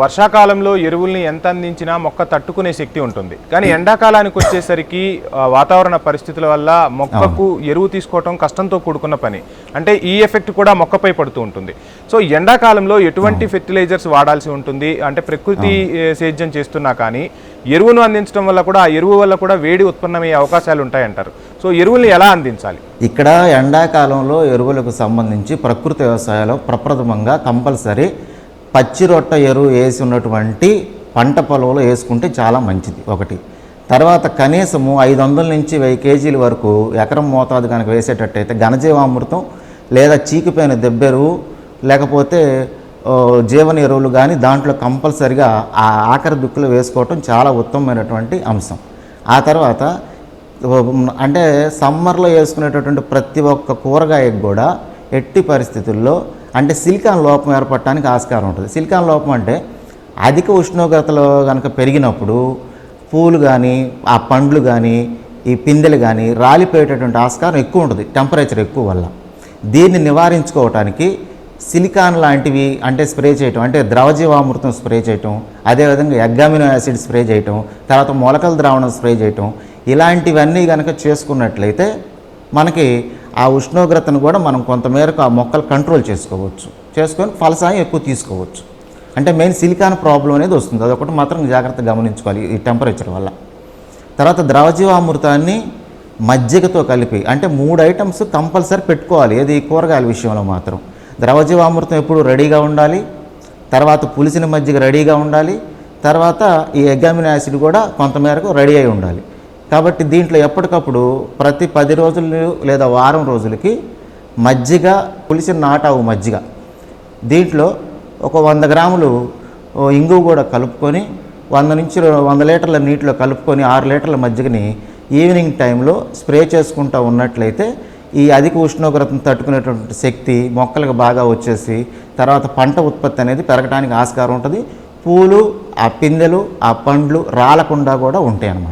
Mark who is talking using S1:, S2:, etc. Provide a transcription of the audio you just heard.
S1: వర్షాకాలంలో ఎరువుల్ని ఎంత అందించినా మొక్క తట్టుకునే శక్తి ఉంటుంది. కానీ ఎండాకాలానికి వచ్చేసరికి వాతావరణ పరిస్థితుల వల్ల మొక్కకు ఎరువు తీసుకోవటం కష్టంతో కూడుకున్న పని. అంటే ఈ ఎఫెక్ట్ కూడా మొక్కపై పడుతూ ఉంటుంది. సో ఎండాకాలంలో ఎటువంటి ఫెర్టిలైజర్స్ వాడాల్సి ఉంటుంది? అంటే ప్రకృతి సేద్యం చేస్తున్నా కానీ ఎరువును అందించడం వల్ల కూడా ఆ ఎరువు వల్ల కూడా వేడి ఉత్పన్నమయ్యే అవకాశాలు ఉంటాయంటారు. సో ఎరువుల్ని ఎలా అందించాలి?
S2: ఇక్కడ ఎండాకాలంలో ఎరువులకు సంబంధించి ప్రకృతి వ్యవసాయంలో ప్రప్రథమంగా కంపల్సరీ పచ్చి రొట్ట ఎరువు వేసి ఉన్నటువంటి పంట పొలంలో వేసుకుంటే చాలా మంచిది. ఒకటి. తర్వాత కనీసము ఐదు వందల నుంచి వెయ్యి కేజీల వరకు ఎకరం మోతాదు కనుక వేసేటట్టయితే ఘనజీవామృతం లేదా చీకిపోయిన దెబ్బెరువు లేకపోతే జీవన ఎరువులు కానీ దాంట్లో కంపల్సరిగా ఆ ఆఖరి దుక్కులు వేసుకోవటం చాలా ఉత్తమమైనటువంటి అంశం. ఆ తర్వాత అంటే సమ్మర్లో వేసుకునేటటువంటి ప్రతి ఒక్క కూరగాయకు కూడా ఎట్టి పరిస్థితుల్లో అంటే సిలికాన్ లోపం ఏర్పడటానికి ఆస్కారం ఉంటుంది. సిలికాన్ లోపం అంటే అధిక ఉష్ణోగ్రతలో కనుక పెరిగినప్పుడు పూలు కానీ ఆ పండ్లు కానీ ఈ పిందెలు కానీ రాలిపోయేటటువంటి ఆస్కారం ఎక్కువ ఉంటుంది. టెంపరేచర్ ఎక్కువ వల్ల. దీన్ని నివారించుకోవటానికి సిలికాన్ లాంటివి అంటే స్ప్రే చేయటం అంటే ద్రవజీవామృతం స్ప్రే చేయటం అదేవిధంగా ఎగ్గామినో యాసిడ్ స్ప్రే చేయటం తర్వాత మొలకల ద్రావణం స్ప్రే చేయటం ఇలాంటివన్నీ కనుక చేసుకున్నట్లయితే మనకి ఆ ఉష్ణోగ్రతను కూడా మనం కొంతమేరకు ఆ మొక్కలు కంట్రోల్ చేసుకోవచ్చు. చేసుకొని ఫలసాయం ఎక్కువ తీసుకోవచ్చు. అంటే మెయిన్ సిలికాన్ ప్రాబ్లం అనేది వస్తుంది. అదొకటి మాత్రం జాగ్రత్తగా గమనించుకోవాలి ఈ టెంపరేచర్ వల్ల. తర్వాత ద్రవజీవామృతాన్ని మజ్జిగతో కలిపి అంటే మూడు ఐటమ్స్ కంపల్సరీ పెట్టుకోవాలి. ఏది? ఈ కూరగాయల విషయంలో మాత్రం. ద్రవజీవామృతం ఎప్పుడు రెడీగా ఉండాలి? తర్వాత పులిసిన మజ్జిగ రెడీగా ఉండాలి. తర్వాత ఈ ఎగ్గామిన్ యాసిడ్ కూడా కొంతమేరకు రెడీ అయి ఉండాలి. కాబట్టి దీంట్లో ఎప్పటికప్పుడు ప్రతి పది రోజులు లేదా వారం రోజులకి మజ్జిగ పులిసిన నాటావు మజ్జిగ. దీంట్లో ఒక వంద గ్రాములు ఇంగువ కూడా కలుపుకొని వంద నుంచి వంద లీటర్ల నీటిలో కలుపుకొని ఆరు లీటర్ల మజ్జిగని ఈవినింగ్ టైంలో స్ప్రే చేసుకుంటూ ఉన్నట్లయితే ఈ అధిక ఉష్ణోగ్రతను తట్టుకునేటువంటి శక్తి మొక్కలకు బాగా వచ్చేసి తర్వాత పంట ఉత్పత్తి అనేది పెరగడానికి ఆస్కారం ఉంటుంది. పూలు ఆ పిందెలు ఆ పండ్లు రాలకుండా కూడా ఉంటాయి అన్నమాట